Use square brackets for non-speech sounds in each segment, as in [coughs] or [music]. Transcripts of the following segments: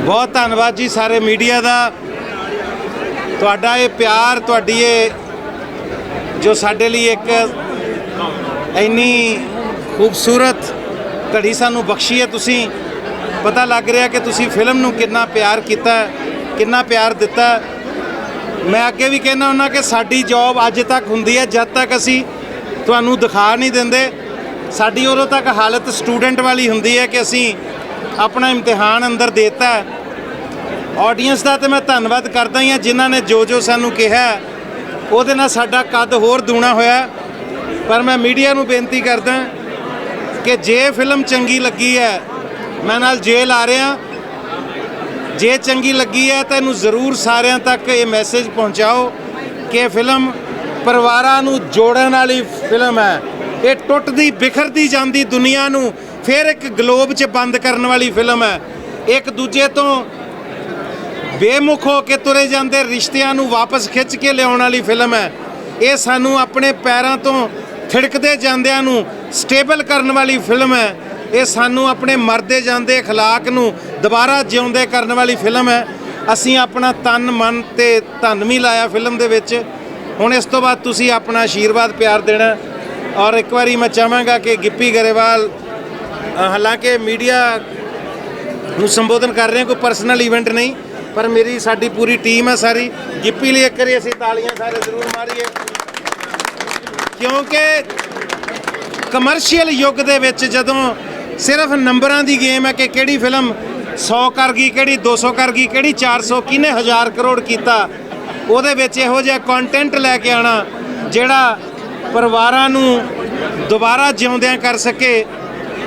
ਬਹੁਤ ਧੰਨਵਾਦ ਜੀ ਸਾਰੇ ਮੀਡੀਆ ਦਾ। ਤੁਹਾਡਾ ਇਹ ਪਿਆਰ, ਤੁਹਾਡੀ ਇਹ ਜੋ ਸਾਡੇ ਲਈ ਇੱਕ ਇੰਨੀ ਖੂਬਸੂਰਤ ਘੜੀ ਸਾਨੂੰ ਬਖਸ਼ੀ ਹੈ। ਤੁਸੀਂ ਪਤਾ ਲੱਗ ਰਿਹਾ ਕਿ ਤੁਸੀਂ ਫਿਲਮ ਨੂੰ ਕਿੰਨਾ ਪਿਆਰ ਕੀਤਾ, ਕਿੰਨਾ ਪਿਆਰ ਦਿੱਤਾ। ਮੈਂ ਅੱਗੇ ਵੀ ਕਹਿਣਾ ਹੁੰਦਾ ਕਿ ਸਾਡੀ ਜੌਬ ਅੱਜ ਤੱਕ ਹੁੰਦੀ ਹੈ, ਜਦ ਤੱਕ ਅਸੀਂ ਤੁਹਾਨੂੰ ਦਿਖਾ ਨਹੀਂ ਦਿੰਦੇ। ਸਾਡੀ ਉਦੋਂ ਤੱਕ ਹਾਲਤ ਸਟੂਡੈਂਟ ਵਾਲੀ ਹੁੰਦੀ ਹੈ ਕਿ ਅਸੀਂ ਆਪਣਾ ਇਮਤਿਹਾਨ ਅੰਦਰ ਦੇਤਾ ਹੈ। ਆਡੀਅנס ਦਾ ਤੇ ਮੈਂ ਧੰਨਵਾਦ ਕਰਦਾ ਹੀ ਹਾਂ ਜਿਨ੍ਹਾਂ ਨੇ ਜੋ ਜੋ ਸਾਨੂੰ ਕਿਹਾ ਉਹਦੇ ਨਾਲ ਸਾਡਾ ਕੱਦ ਹੋਰ ਦੂਣਾ ਹੋਇਆ ਪਰ ਮੈਂ ਮੀਡੀਆ ਨੂੰ ਬੇਨਤੀ ਕਰਦਾ ਕਿ ਜੇ ਫਿਲਮ ਚੰਗੀ ਲੱਗੀ ਹੈ, ਮੈਂ ਨਾਲ ਜੇਲ੍ਹ ਆ ਰਿਹਾ ਜੇ ਚੰਗੀ ਲੱਗੀ ਹੈ ਤਾਂ ਇਹਨੂੰ ਜ਼ਰੂਰ ਸਾਰਿਆਂ ਤੱਕ ਇਹ ਮੈਸੇਜ ਪਹੁੰਚਾਓ ਕਿ ਫਿਲਮ ਪਰਿਵਾਰਾਂ ਨੂੰ ਜੋੜਨ ਵਾਲੀ ਫਿਲਮ ਹੈ। ਇਹ ਟੁੱਟਦੀ, ਬਿਖਰਦੀ ਜਾਂਦੀ ਦੁਨੀਆ ਨੂੰ ਫਿਰ ਇੱਕ ਗਲੋਬ 'ਚ ਬੰਦ ਕਰਨ ਵਾਲੀ ਫਿਲਮ ਹੈ ਇੱਕ ਦੂਜੇ ਤੋਂ ਬੇਮੁਖ ਹੋ ਕੇ ਤੁਰੇ ਜਾਂਦੇ ਰਿਸ਼ਤਿਆਂ ਨੂੰ ਵਾਪਸ ਖਿੱਚ ਕੇ ਲਿਆਉਣ ਵਾਲੀ ਫਿਲਮ ਹੈ ਇਹ ਸਾਨੂੰ ਆਪਣੇ ਪੈਰਾਂ ਤੋਂ ਥਿੜਕਦੇ ਜਾਂਦਿਆਂ ਨੂੰ ਸਟੇਬਲ ਕਰਨ ਵਾਲੀ ਫਿਲਮ ਹੈ ਇਹ ਸਾਨੂੰ ਆਪਣੇ ਮਰਦੇ ਜਾਂਦੇ اخلاق ਨੂੰ ਦੁਬਾਰਾ ਜਿਉਂਦੇ ਕਰਨ ਵਾਲੀ ਫਿਲਮ ਹੈ ਅਸੀਂ ਆਪਣਾ ਤਨ ਮਨ ਤੇ ਧਨ ਵੀ ਲਾਇਆ ਫਿਲਮ ਦੇ ਵਿੱਚ ਹੁਣ ਇਸ ਤੋਂ ਬਾਅਦ ਤੁਸੀਂ ਆਪਣਾ ਆਸ਼ੀਰਵਾਦ ਪਿਆਰ ਦੇਣਾ ਔਰ ਇੱਕ ਵਾਰੀ ਮੈਂ ਚਾਹਾਂਗਾ ਕਿ ਗਿੱਪੀ ਗਰੇਵਾਲ ਅ, ਹਾਲਾਂਕਿ ਮੀਡੀਆ ਨੂੰ ਸੰਬੋਧਨ ਕਰ ਰਹੇ ਹਾਂ, ਕੋਈ ਪਰਸਨਲ ਇਵੈਂਟ ਨਹੀਂ, ਪਰ ਮੇਰੀ, ਸਾਡੀ ਪੂਰੀ ਟੀਮ ਹੈ ਸਾਰੀ। ਗਿੱਪੀ ਲਈ ਇੱਕ ਵਾਰੀ ਅਸੀਂ ਤਾਲੀਆਂ ਸਾਰੇ ਜ਼ਰੂਰ ਮਾਰੀਏ। ਕਿਉਂਕਿ ਕਮਰਸ਼ੀਅਲ ਯੁੱਗ ਦੇ ਵਿੱਚ ਜਦੋਂ ਸਿਰਫ ਨੰਬਰਾਂ ਦੀ ਗੇਮ ਹੈ ਕਿ ਕਿਹੜੀ ਫਿਲਮ 100 ਕਰ ਗਈ, ਕਿਹੜੀ 200 ਕਰ ਗਈ, ਕਿਹੜੀ 400 ਕਿਹਨੇ ਹਜ਼ਾਰ ਕਰੋੜ ਕੀਤਾ, ਉਹਦੇ ਵਿੱਚ ਇਹੋ ਜਿਹਾ ਕੰਟੈਂਟ ਲੈ ਕੇ ਆਣਾ ਜਿਹੜਾ ਪਰਿਵਾਰਾਂ ਨੂੰ ਦੁਬਾਰਾ ਜਿਉਂਦਿਆਂ ਕਰ ਸਕੇ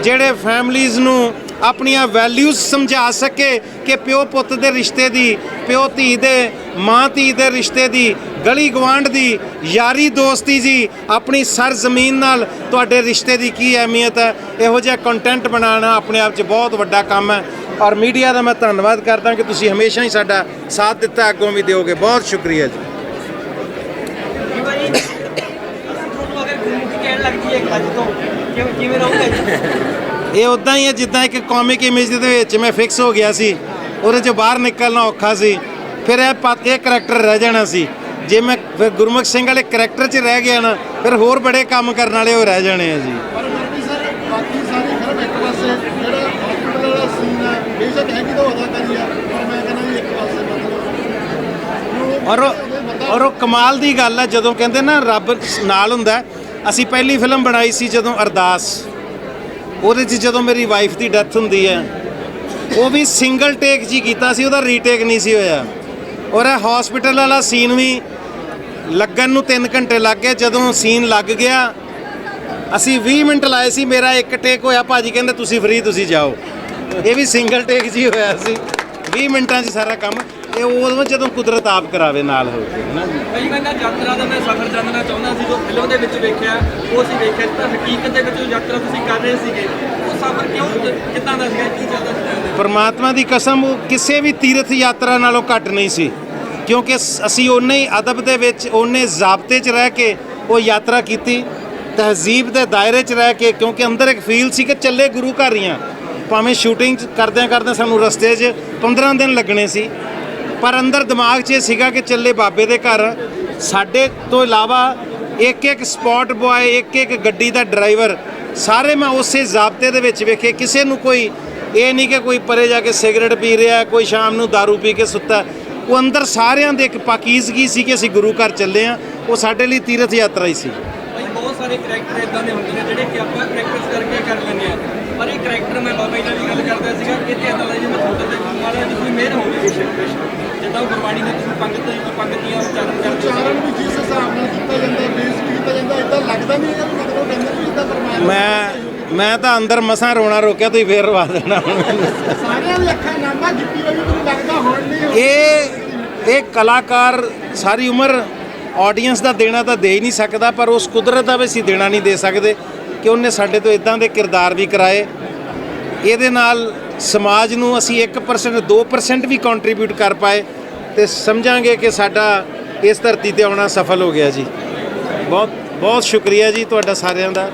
ਜਿਹੜੇ ਫੈਮਲੀਆਂ ਨੂੰ ਆਪਣੀਆਂ ਵੈਲਿਊਜ਼ ਸਮਝਾ ਸਕੇ ਕਿ ਪਿਓ ਪੁੱਤ ਦੇ ਰਿਸ਼ਤੇ ਦੀ, ਪਿਓ ਧੀ ਦੇ, ਮਾਂ ਧੀ ਦੇ ਰਿਸ਼ਤੇ ਦੀ, ਗਲੀ ਗਵਾਂਢ ਦੀ, ਯਾਰੀ ਦੋਸਤੀ ਜੀ, ਆਪਣੀ ਸਰ ਜ਼ਮੀਨ ਨਾਲ ਤੁਹਾਡੇ ਰਿਸ਼ਤੇ ਦੀ ਕੀ ਅਹਿਮੀਅਤ ਹੈ? ਇਹੋ ਜਿਹਾ ਕੰਟੈਂਟ ਬਣਾਉਣਾ ਆਪਣੇ ਆਪ 'ਚ ਬਹੁਤ ਵੱਡਾ ਕੰਮ ਹੈ। ਔਰ ਮੀਡੀਆ ਦਾ ਮੈਂ ਧੰਨਵਾਦ ਕਰਦਾ ਕਿ ਤੁਸੀਂ ਹਮੇਸ਼ਾ ਹੀ ਸਾਡਾ ਸਾਥ ਦਿੱਤਾ, ਅੱਗੋਂ ਵੀ ਦਿਓਗੇ। ਬਹੁਤ ਸ਼ੁਕਰੀਆ ਜੀ। [coughs] ਤੁਹਾਨੂੰ ਅਗਰ ਗੁਰਮੁਖੀ ਕਹਿਣ ਲੱਗਦੀ ਹੈ ਅੱਜ ਤੋਂ ਕਿਵੇਂ ਕਿਵੇਂ ਰਹੂਗਾ? ਜੀ ਇਹ ਉਦਾਂ ਹੀ ਹੈ ਜਿੱਦਾਂ ਇੱਕ ਕਾਮਿਕ ਇਮੇਜ ਦੇ ਵਿੱਚ ਮੈਂ ਫਿਕਸ ਹੋ ਗਿਆ ਸੀ। ਉਹਦੇ ਚੋਂ ਬਾਹਰ ਨਿਕਲਣਾ ਔਖਾ ਸੀ। ਫਿਰ ਇਹ ਪਾ- ਇਹ ਕਰੈਕਟਰ ਰਹਿ ਜਾਣਾ ਸੀ। ਜੇ ਮੈਂ ਫਿਰ ਗੁਰਮੁਖ ਸਿੰਘ ਵਾਲੇ ਕਰੈਕਟਰ 'ਚ ਰਹਿ ਗਿਆ ਨਾ ਫਿਰ ਹੋਰ ਬੜੇ ਕੰਮ ਕਰਨ ਵਾਲੇ ਉਹ ਰਹਿ ਜਾਣੇ ਆ ਜੀ। ਪਰ ਮਰਦੀ ਸਰ ਬਾਕੀ ਸਾਰੀ ਫਿਲਮ ਇੱਕ ਪਾਸੇ ਜਿਹੜਾ ਹਸਪੀਟਲ ਵਾਲਾ ਸੀਨ ਹੈ ਬੇਸ਼ੱਕ ਹੈਗੀ ਤਾਂ ਉਹ ਅਦਾਕਾਰੀ ਆ ਪਰ ਮੈਂ ਕਹਿੰਦਾ ਵੀ ਇੱਕ ਪਾਸੇ ਮਤਲਬ ਔਰ ਔਰ ਉਹ ਕਮਾਲ ਦੀ ਗੱਲ ਹੈ ਜਦੋਂ ਕਹਿੰਦੇ ਨਾ ਰੱਬ ਨਾਲ ਹੁੰਦਾ ਹੈ। ਅਸੀਂ ਪਹਿਲੀ ਫਿਲਮ ਬਣਾਈ ਸੀ ਜਦੋਂ ਅਰਦਾਸ। ਉਹਦੇ 'ਚ ਜਦੋਂ ਮੇਰੀ ਵਾਈਫ ਦੀ ਡੈਥ ਹੁੰਦੀ ਹੈ, ਉਹ ਵੀ ਸਿੰਗਲ ਟੇਕ ਜੀ ਕੀਤਾ ਸੀ, ਉਹਦਾ ਰੀਟੇਕ ਨਹੀਂ ਸੀ ਹੋਇਆ। ਔਰ ਇਹ ਹਸਪੀਟਲ ਵਾਲਾ ਸੀਨ ਵੀ ਲੱਗਣ ਨੂੰ 3 ਘੰਟੇ ਲੱਗ ਗਏ, ਜਦੋਂ ਸੀਨ ਲੱਗ ਗਿਆ, ਅਸੀਂ 20 ਮਿੰਟ ਲਾਏ ਸੀ, ਮੇਰਾ ਇੱਕ ਟੇਕ ਹੋਇਆ, ਭਾਜੀ ਕਹਿੰਦੇ ਤੁਸੀਂ ਫ੍ਰੀ ਤੁਸੀਂ ਜਾਓ। ਇਹ ਵੀ ਸਿੰਗਲ ਟੇਕ ਜੀ ਹੋਇਆ ਸੀ। 20 ਮਿੰਟਾਂ 'ਚ ਸਾਰਾ ਕੰਮ ਇਹ ਉਦੋਂ ਜਦੋਂ ਕੁਦਰਤ ਆਪ ਕਰਾਵੇ ਨਾਲ ਹੋ ਕੇ ਹੈ ਨਾ ਜੀ ਕਈ ਕਹਿੰਦਾ ਯਾਤਰਾ ਦਾ ਮੈਂ ਸਫ਼ਰ ਜਾਣਨਾ ਚਾਹੁੰਦਾ ਸੀ ਜੋ ਫਿਲਮ ਦੇ ਵਿੱਚ ਵੇਖਿਆ ਉਹ ਅਸੀਂ ਵੇਖਿਆ ਤਾਂ ਹਕੀਕਤ ਦੇ ਵਿੱਚ ਉਹ ਯਾਤਰਾ ਤੁਸੀਂ ਕਰ ਰਹੇ ਸੀਗੇ ਉਹ ਸਫ਼ਰ ਕਿਉਂ ਕਿੱਦਾਂ ਦਾ ਸੀਗਾ ਕੀ ਚੱਲਦਾ ਸੀ? ਪਰਮਾਤਮਾ ਦੀ ਕਸਮ ਉਹ ਕਿਸੇ ਵੀ ਤੀਰਥ ਯਾਤਰਾ ਨਾਲੋਂ ਘੱਟ ਨਹੀਂ ਸੀ ਕਿਉਂਕਿ ਸ- ਅਸੀਂ ਉਹਨੇ ਹੀ ਅਦਬ ਦੇ ਵਿੱਚ ਉਹਨੇ ਜ਼ਾਬਤੇ 'ਚ ਰਹਿ ਕੇ ਉਹ ਯਾਤਰਾ ਕੀਤੀ ਤਹਿਜ਼ੀਬ ਦੇ ਦਾਇਰੇ 'ਚ ਰਹਿ ਕੇ ਕਿਉਂਕਿ ਅੰਦਰ ਇੱਕ ਫੀਲ ਸੀ ਕਿ ਚੱਲੇ ਗੁਰੂ ਘਰ ਹੀ ਹਾਂ ਭਾਵੇਂ ਸ਼ੂਟਿੰਗ ਕਰਦਿਆਂ ਕਰਦਿਆਂ ਸਾਨੂੰ ਰਸਤੇ 'ਚ 15 ਦਿਨ ਲੱਗਣੇ ਸੀ ਪਰ ਅੰਦਰ ਦਿਮਾਗ 'ਚ ਇਹ ਸੀਗਾ ਕਿ ਚੱਲੇ ਬਾਬੇ ਦੇ ਘਰ। ਸਾਡੇ ਤੋਂ ਇਲਾਵਾ ਇੱਕ ਇੱਕ ਸਪੌਟ ਬੁਆਏ ਇੱਕ ਇੱਕ ਗੱਡੀ ਦਾ ਡਰਾਈਵਰ ਸਾਰੇ ਮੈਂ ਉਸੇ ਜ਼ਾਬਤੇ ਦੇ ਵਿੱਚ ਵੇਖੇ। ਕਿਸੇ ਨੂੰ ਕੋਈ ਇਹ ਨਹੀਂ ਕਿ ਕੋਈ ਪਰੇ ਜਾ ਕੇ ਸਿਗਰਟ ਪੀ ਰਿਹਾ, ਕੋਈ ਸ਼ਾਮ ਨੂੰ दारू ਪੀ ਕੇ ਸੁੱਤਾ। ਉਹ ਅੰਦਰ ਸਾਰਿਆਂ ਦੇ ਇੱਕ ਪਾਕੀਜ਼ਗੀ ਸੀ ਕਿ ਅਸੀਂ ਗੁਰੂ ਘਰ ਚੱਲੇ ਆ ਉਹ ਸਾਡੇ ਲਈ ਤੀਰਥ ਯਾਤਰਾ ਹੀ ਸੀ। ਬਹੁਤ ਸਾਰੇ ਕਰੈਕਟਰ ਇਦਾਂ ਦੇ ਹੁੰਦੇ ਨੇ ਜਿਹੜੇ ਕਿ ਆਪਾਂ ਪ੍ਰੈਕਟਿਸ ਕਰਕੇ ਕਰ ਲੈਂਦੇ ਆ ਪਰ ਇਹ ਕਰੈਕਟਰ ਮੈਂ ਬਾਬਾ ਜੀ ਨਾਲ ਵੀ ਗੱਲ ਕਰਦਾ ਸੀਗਾ ਕਿ ਤੇ ਇਦਾਂ ਦਾ ਜਿਵੇਂ ਤੁਹਾਡੇ ਵਾਲਾ ਦੀ ਕੋਈ ਮਿਹਰ ਹੋਵੇ ਜਿੱਦਾਂ ਉਹ ਗੁਰਬਾਣੀ ਨੇ ਤੁਸੀਂ ਪੰਗਤ ਦੀ ਪੰਗਤੀਆਂ ਉਚਾਰਨ ਕਰਦੇ ਹੋ ਉਚਾਰਨ ਵੀ ਜਿਸ ਹਿਸਾਬ ਨਾਲ ਕੀਤਾ ਜਾਂਦਾ ਬੇਸ ਵੀ ਕੀਤਾ ਜਾਂਦਾ ਇਦਾਂ ਲੱਗਦਾ ਨਹੀਂ ਹੈ ਕਿ ਮਤਲਬ ਕਹਿੰਦੇ ਵੀ ਇਦਾਂ ਪਰਮਾਤਮਾ ਮੈਂ ਮੈਂ ਤਾਂ ਅੰਦਰ ਮਸਾਂ ਰੋਣਾ ਰੋਕਿਆ ਤੁਸੀਂ ਫੇਰ ਰਵਾ ਦੇਣਾ। ਸਾਰਿਆਂ ਦੀ ਅੱਖਾਂ ਨਾਮਾ ਜਿੱਤੀ ਹੋਈ ਮੈਨੂੰ ਲੱਗਦਾ ਹੁਣ ਨਹੀਂ ਇਹ ਇਹ ਕਲਾਕਾਰ ਸਾਰੀ ਉਮਰ ਆਡੀਅנס ਦਾ ਦੇਣਾ ਤਾਂ ਦੇ ਹੀ ਨਹੀਂ ਸਕਦਾ ਪਰ ਉਸ ਕੁਦਰਤ ਦਾ ਵੀ ਅਸੀਂ ਦੇਣਾ ਨਹੀਂ ਦੇ ਸਕਦੇ ਕਿ ਉਹਨੇ ਸਾਡੇ ਤੋਂ ਇਦਾਂ ਦੇ ਕਿਰਦਾਰ ਵੀ ਕਰਾਏ। ਇਹਦੇ ਨਾਲ ਸਮਾਜ ਨੂੰ ਅਸੀਂ 1% 2% ਵੀ ਕੰਟਰੀਬਿਊਟ ਕਰ ਪਾਏ ਤੇ ਸਮਝਾਂਗੇ ਕਿ ਸਾਡਾ ਇਸ ਧਰਤੀ ਤੇ ਆਉਣਾ ਸਫਲ ਹੋ ਗਿਆ ਜੀ। ਬਹੁਤ ਬਹੁਤ ਸ਼ੁਕਰੀਆ ਜੀ ਤੁਹਾਡਾ ਸਾਰਿਆਂ ਦਾ।